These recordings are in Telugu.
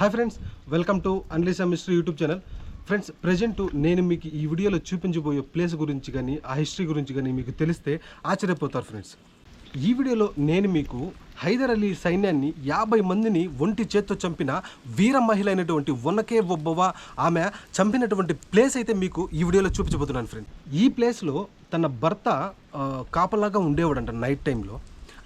Hi friends welcome to అన్లీసా mystery YouTube channel friends present నేను మీకు ఈ వీడియోలో చూపించబోయే ప్లేస్ గురించి కానీ ఆ హిస్టరీ గురించి కానీ మీకు తెలిస్తే ఆశ్చర్యపోతారు ఫ్రెండ్స్ ఈ వీడియోలో నేను మీకు హైదర్ అలీ సైన్యాన్ని యాభై మందిని ఒంటి చేత్తో చంపిన వీర మహిళ అయినటువంటి వనకే ఒబ్బవ ఆమె చంపినటువంటి ప్లేస్ అయితే మీకు ఈ వీడియోలో చూపించబోతున్నాను ఫ్రెండ్స్ ఈ ప్లేస్లో తన భర్త కాపలాగా ఉండేవాడంట నైట్ టైంలో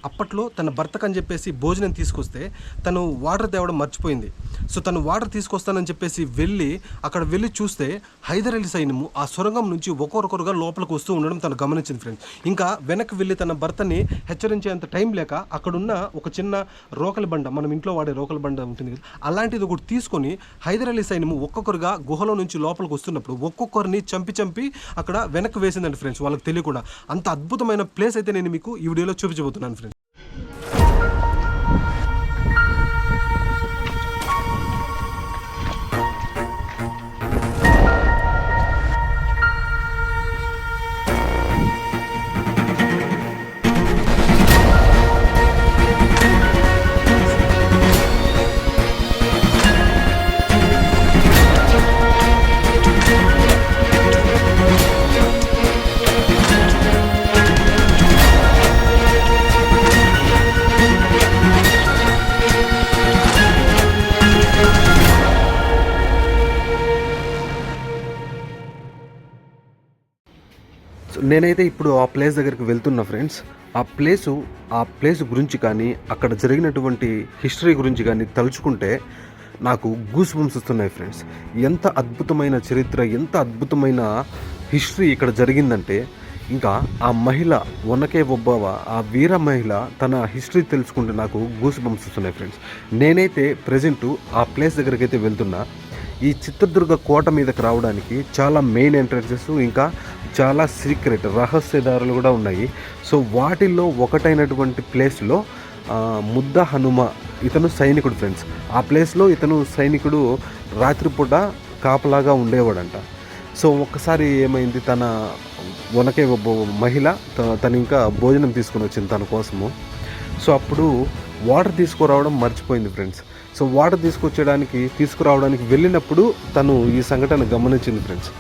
అప్పట్లో తన భర్తకు అని చెప్పేసి భోజనం తీసుకొస్తే తను వాటర్ తేవడం మర్చిపోయింది. సో తను వాటర్ తీసుకొస్తానని చెప్పేసి వెళ్ళి అక్కడ వెళ్ళి చూస్తే హైదర్ అలీ సైన్యము ఆ సొరంగం నుంచి ఒక్కొక్కరుగా లోపలికి వస్తూ ఉండడం తను గమనించింది ఫ్రెండ్స్ ఇంకా వెనక్కి వెళ్ళి తన భర్తని హెచ్చరించేంత టైం లేక అక్కడున్న ఒక చిన్న రోకలి బండ మనం ఇంట్లో వాడే రోకలి బండ ఉంటుంది కదా అలాంటిది ఒకటి తీసుకొని హైదర్ అలీ సైన్యము ఒక్కొక్కరుగా గుహలో నుంచి లోపలికి వస్తున్నప్పుడు ఒక్కొక్కరిని చంపి చంపి అక్కడ వెనక్కి వేసిందండి ఫ్రెండ్స్ వాళ్ళకి తెలియకుండా. అంత అద్భుతమైన ప్లేస్ అయితే నేను మీకు ఈ వీడియోలో చూపించబోతున్నాను ఫ్రెండ్స్ నేనైతే ఇప్పుడు ఆ ప్లేస్ దగ్గరికి వెళ్తున్నా ఫ్రెండ్స్. ఆ ప్లేసు ఆ ప్లేస్ గురించి కానీ అక్కడ జరిగినటువంటి హిస్టరీ గురించి కానీ తలుచుకుంటే నాకు గూస్ బంప్స్ వస్తున్నాయి ఫ్రెండ్స్. ఎంత అద్భుతమైన చరిత్ర ఎంత అద్భుతమైన హిస్టరీ ఇక్కడ జరిగిందంటే ఇంకా ఆ మహిళ వనకే ఒబ్బావ ఆ వీర మహిళ తన హిస్టరీ తెలుసుకుంటే నాకు గూస్ బంప్స్ వస్తున్నాయి ఫ్రెండ్స్. నేనైతే ప్రజెంటు ఆ ప్లేస్ దగ్గరికి అయితే వెళ్తున్నా. ఈ చిత్రదుర్గ కోట మీదకి రావడానికి చాలా మెయిన్ ఎంట్రన్సెస్ ఇంకా చాలా సీక్రెట్ రహస్యదారులు కూడా ఉన్నాయి. సో వాటిల్లో ఒకటైనటువంటి ప్లేస్లో ముద్ద హనుమ ఇతను సైనికుడు ఫ్రెండ్స్ ఆ ప్లేస్లో ఇతను సైనికుడు రాత్రిపూట కాపలాగా ఉండేవాడంట. సో ఒక్కసారి ఏమైంది తన వనకే మహిళ తను ఇంకా భోజనం తీసుకుని వచ్చింది తన కోసము. సో అప్పుడు వాటర్ తీసుకురావడం మర్చిపోయింది ఫ్రెండ్స్ సో వాటర్ తీసుకొచ్చేయడానికి తీసుకురావడానికి వెళ్ళినప్పుడు తను ఈ సంఘటన గమనించింది ఫ్రెండ్స్.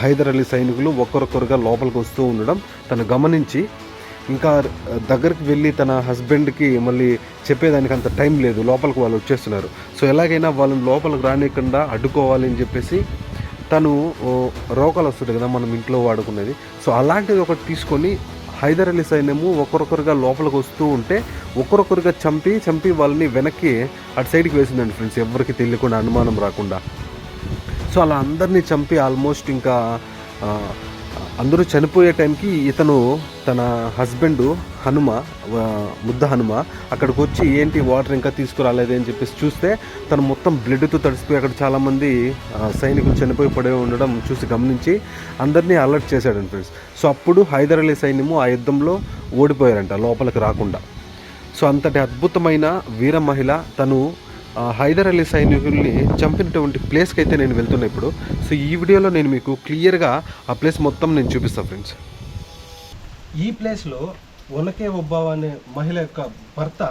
హైదర్ అలీ సైనికులు ఒక్కొక్కరుగా లోపలికి వస్తూ ఉండడం తను గమనించి ఇంకా దగ్గరికి వెళ్ళి తన హస్బెండ్కి మళ్ళీ చెప్పేదానికి అంత టైం లేదు లోపలికి వాళ్ళు వచ్చేస్తున్నారు. సో ఎలాగైనా వాళ్ళని లోపలికి రానియకుండా అడ్డుకోవాలి అని చెప్పేసి తను రోగాలు రోకలు వస్తుంది కదా మనం ఇంట్లో వాడుకునేది. సో అలాంటిది ఒకటి తీసుకొని హైదర్ అలీ సైన్యము ఒకరొకరుగా లోపలికి వస్తూ ఉంటే ఒకరొకరుగా చంపి చంపి వాళ్ళని వెనక్కి అటు సైడ్కి వేసిందండి ఫ్రెండ్స్ ఎవరికి తెలియకుండా అనుమానం రాకుండా. సో అలా అందరినీ చంపి ఆల్మోస్ట్ ఇంకా అందరూ చనిపోయే టైంకి ఇతను తన హస్బెండ్ హనుమ ముద్ద హనుమ అక్కడికి వచ్చి ఏంటి వాటర్ ఇంకా తీసుకురాలేదు అని చెప్పేసి చూస్తే తను మొత్తం బ్లడ్తో తడిసిపోయి అక్కడ చాలామంది సైనికులు చనిపోయి పడి ఉండడం చూసి గమనించి అందరినీ అలర్ట్ చేశాడండి ఫ్రెండ్స్. సో అప్పుడు హైదర్ అలీ సైన్యము ఆ యుద్ధంలో ఓడిపోయారంట లోపలికి రాకుండా. సో అంతటి అద్భుతమైన వీర మహిళ తను హైదర్ అలీ సైనికుల్ని చంపినటువంటి ప్లేస్కి అయితే నేను వెళ్తున్నా ఇప్పుడు. సో ఈ వీడియోలో నేను మీకు క్లియర్గా ఆ ప్లేస్ మొత్తం నేను చూపిస్తాను ఫ్రెండ్స్. ఈ ప్లేస్లో వనకే ఒబ్బావ అనే మహిళ యొక్క భర్త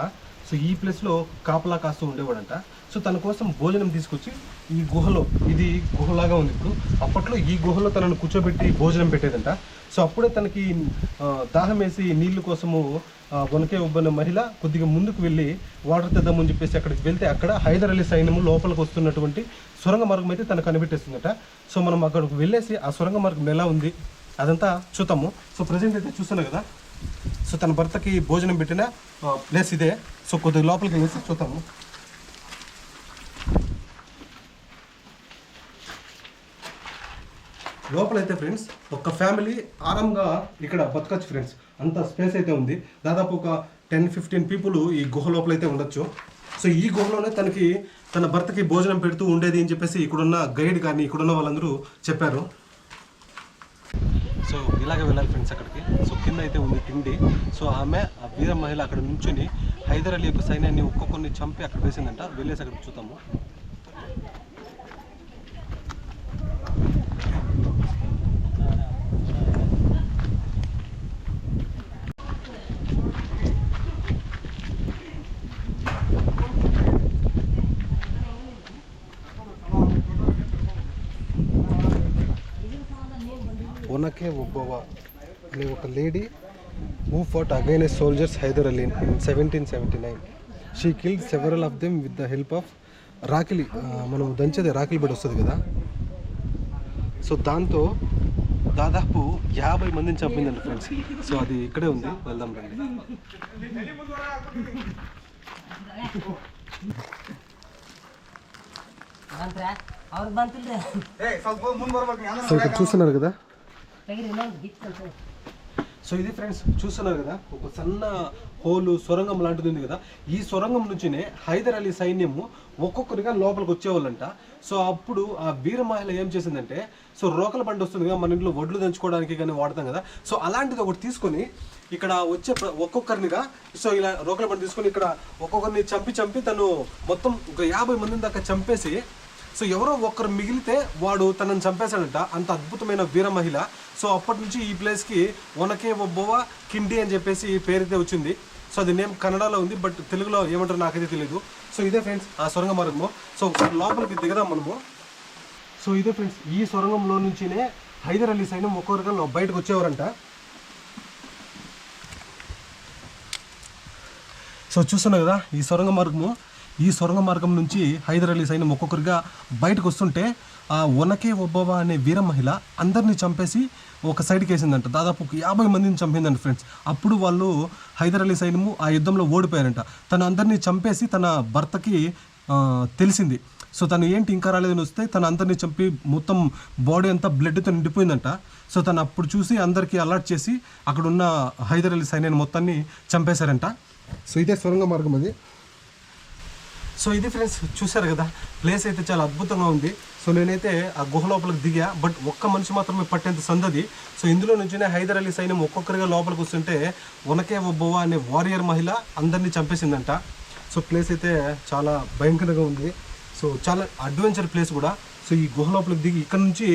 సో ఈ ప్లేస్లో కాపలా కాస్తూ ఉండేవాడంట. సో తన కోసం భోజనం తీసుకొచ్చి ఈ గుహలో ఇది గుహలాగా ఉంది ఇప్పుడు. అప్పట్లో ఈ గుహలో తనను కూర్చోబెట్టి భోజనం పెట్టేదంట. సో అప్పుడే తనకి దాహం వేసి నీళ్ళు కోసము వనకే ఉబ్బన మహిళ కొద్దిగా ముందుకు వెళ్ళి వాటర్ తెద్దామని చెప్పేసి అక్కడికి వెళ్తే అక్కడ హైదర్ అలీ సైన్యము లోపలికి వస్తున్నటువంటి సొరంగ మార్గం అయితే తనకు కనిపెట్టేస్తుందట సో మనం అక్కడికి వెళ్ళేసి ఆ సొరంగ మార్గం ఎలా ఉంది అదంతా చూద్దాము. సో ప్రజెంట్ అయితే చూస్తున్నా కదా. సో తన భర్తకి భోజనం పెట్టిన ప్లేస్ ఇదే. సో కొద్దిగా లోపలికి వెళ్ళేసి చూద్దాము. లోపలైతే ఫ్రెండ్స్ ఒక ఫ్యామిలీ ఆరాంగా ఇక్కడ బతకచ్చు ఫ్రెండ్స్. అంత స్పేస్ అయితే ఉంది. దాదాపు ఒక టెన్ ఫిఫ్టీన్ పీపుల్ ఈ గుహ లోపలైతే ఉండొచ్చు. సో ఈ గుహలోనే తనకి తన భర్తకి భోజనం పెడుతూ ఉండేది అని చెప్పేసి ఇక్కడున్న గైడ్ కానీ ఇక్కడున్న వాళ్ళందరూ చెప్పారు. సో ఇలాగే వెళ్ళాలి ఫ్రెండ్స్ అక్కడికి. సో కింద అయితే ఉంది తిండి. సో ఆమె ఆ వీర మహిళ అక్కడ నుంచుని హైదర్ అలీ యొక్క సైన్యాన్ని ఒక్కొక్కరిని చంపి అక్కడ వేసిందంట. వెళ్ళేసి అక్కడ చూద్దాము. వనకే ఒబ్బోవా అనే ఒక lady who fought against a soldiers Hyder Ali in seventeen seventy nine she killed several of them with the help of రాకిలి ఆ, మనం దంచేది రాకిలి బడి వస్తుంది కదా సో దాంతో దాదాపు యాభై మందిని చంపిందండి ఫ్రెండ్స్ సో అది ఇక్కడే ఉంది వెళ్దాం రండి ಬಂತ್ರ ಅವ್ರು ಬಂತಿಲ್ರಿ సో ఇక్కడ చూస్తున్నారు కదా ತೆಗಿರಿ ಇನ್ನೊಂದು ಗಿತ್ತು సో ఇది ఫ్రెండ్స్ చూస్తున్నారు కదా ఒక సన్న హోలు సొరంగం లాంటిది ఉంది కదా. ఈ సొరంగం నుంచినే హైదర్ అలీ సైన్యము ఒక్కొక్కరిగా లోపలికి వచ్చేవాళ్ళంట. సో అప్పుడు ఆ వీర మహిళ ఏం చేసిందంటే సో రోకల బండి వస్తుంది కదా మన ఇంట్లో వడ్లు దంచుకోవడానికి కానీ వాడతాం కదా. సో అలాంటిది ఒకటి తీసుకొని ఇక్కడ వచ్చే ఒక్కొక్కరినిగా సో ఇలా రోకల బండి తీసుకొని ఇక్కడ ఒక్కొక్కరిని చంపి చంపి తను మొత్తం ఒక యాభై మందిని దాకా చంపేసి సో ఎవరో ఒక్కరు మిగిలితే వాడు తనని చంపేశాడంట. అంత అద్భుతమైన వీర మహిళ. సో అప్పటి నుంచి ఈ ప్లేస్కి వనకే ఒబ్బవ కిండి అని చెప్పేసి ఈ పేరైతే వచ్చింది. సో అది నేమ్ కన్నడలో ఉంది బట్ తెలుగులో ఏమంటారో నాకైతే తెలియదు సో ఇదే ఫ్రెండ్స్ ఆ సొరంగ మార్గము సో లోపలికి దిగదాం మనము. సో ఇదే ఫ్రెండ్స్ ఈ సొరంగంలో నుంచినే హైదర్ అలీ సైన్యం ఒక్కొక్కరిగా బయటకు వచ్చేవారంట. సో చూస్తున్నా కదా ఈ సొరంగ మార్గము ఈ సొరంగ మార్గం నుంచి హైదర్ అలీ సైన్యం ఒక్కొక్కరిగా బయటకు వస్తుంటే ఆ వనకే ఒబ్బవ అనే వీర మహిళ అందరినీ చంపేసి ఒక సైడ్కి వేసిందంట. దాదాపు ఒక యాభై మందిని చంపిందంట ఫ్రెండ్స్. అప్పుడు వాళ్ళు హైదర్ అలీ సైన్యము ఆ యుద్ధంలో ఓడిపోయారంట. తను అందరినీ చంపేసి తన భర్తకి తెలిసింది. సో తను ఏంటి ఇంకా రాలేదని వస్తే తను అందరినీ చంపి మొత్తం బాడీ అంతా బ్లడ్తో నిండిపోయిందంట. సో తను అప్పుడు చూసి అందరికీ అలర్ట్ చేసి అక్కడ ఉన్న హైదర్ అలీ సైన్యాన్ని మొత్తాన్ని చంపేశారంట. సో ఇదే సొరంగ మార్గం అది. సో ఇది ఫ్రెండ్స్ చూశారు కదా ప్లేస్ అయితే చాలా అద్భుతంగా ఉంది. సో నేనైతే ఆ గుహ లోపలికి దిగా బట్ ఒక్క మనిషి మాత్రమే పట్టేంత సందది. సో ఇందులో నుంచినే హైదర్ అలీ సైన్యం ఒక్కొక్కరిగా లోపలికి వస్తుంటే వనకే ఒబ్బవ అనే వారియర్ మహిళ అందరినీ చంపేసిందంట. సో ప్లేస్ అయితే చాలా భయంకరంగా ఉంది. సో చాలా అడ్వెంచర్ ప్లేస్ కూడా. సో ఈ గుహ లోపలికి దిగి ఇక్కడ నుంచి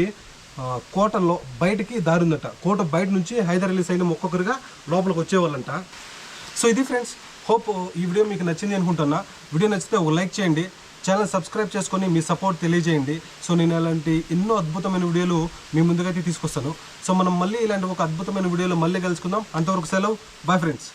కోటలో బయటికి దారి ఉందట కోట బయట నుంచి హైదర్ అలీ సైన్యం ఒక్కొక్కరిగా లోపలికి వచ్చేవాళ్ళంట. సో ఇది ఫ్రెండ్స్ హోప్ ఈ వీడియో మీకు నచ్చింది అనుకుంటున్నా. వీడియో నచ్చితే ఒక లైక్ చేయండి. ఛానల్ సబ్స్క్రైబ్ చేసుకొని మీ సపోర్ట్ తెలియజేయండి. సో నేను ఇలాంటి ఎన్నో అద్భుతమైన వీడియోలు మీ ముందుకైతే తీసుకొస్తాను. సో మనం మళ్ళీ ఇలాంటి ఒక అద్భుతమైన వీడియోలో మళ్ళీ కలుసుకుందాం. అంతవరకు సెలవు. Bye friends